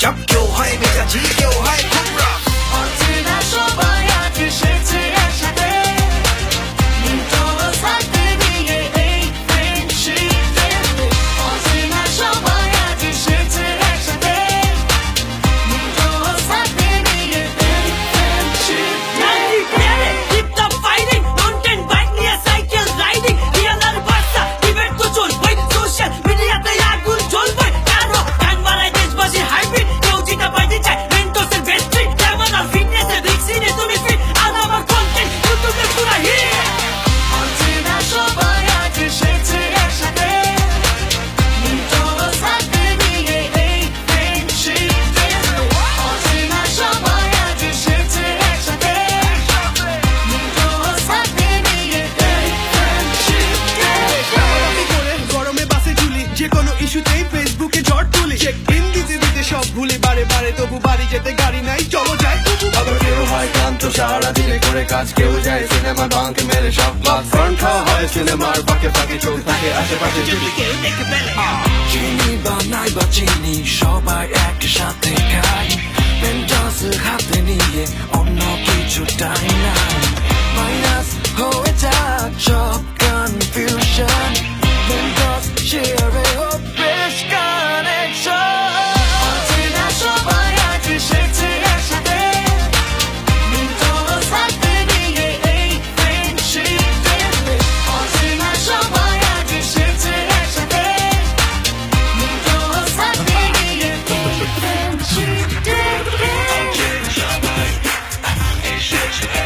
থাকো চুপচাপ কেউ হয় মেজাজি কেউ হয় খুবরা অচেনা সবাই আজ এসেছে ফেসবুকে ঝড় তুলি চেক ইন দিতে দিতে সব ভুলি বারে বারে তবু বাড়ি যেতে গাড়ি নাই চলো যাই। আবার কেউ হয় ক্লান্ত সারা দিনে করে কাজ কেউ যায় সিনেমা বাঙ্কে মেরে সব ফ্রন্ট খাওয়া হয় সিনেমার ফাঁকে ফাঁকে চোখ থাকে আশেপাশে যদি কেউ দেখে ফেলে। চিনি বা নাই বা চিনি সবাই একসাথে খাই। পেন্টাস হাতে নিয়ে অন্য কিছুটাই নাই shit.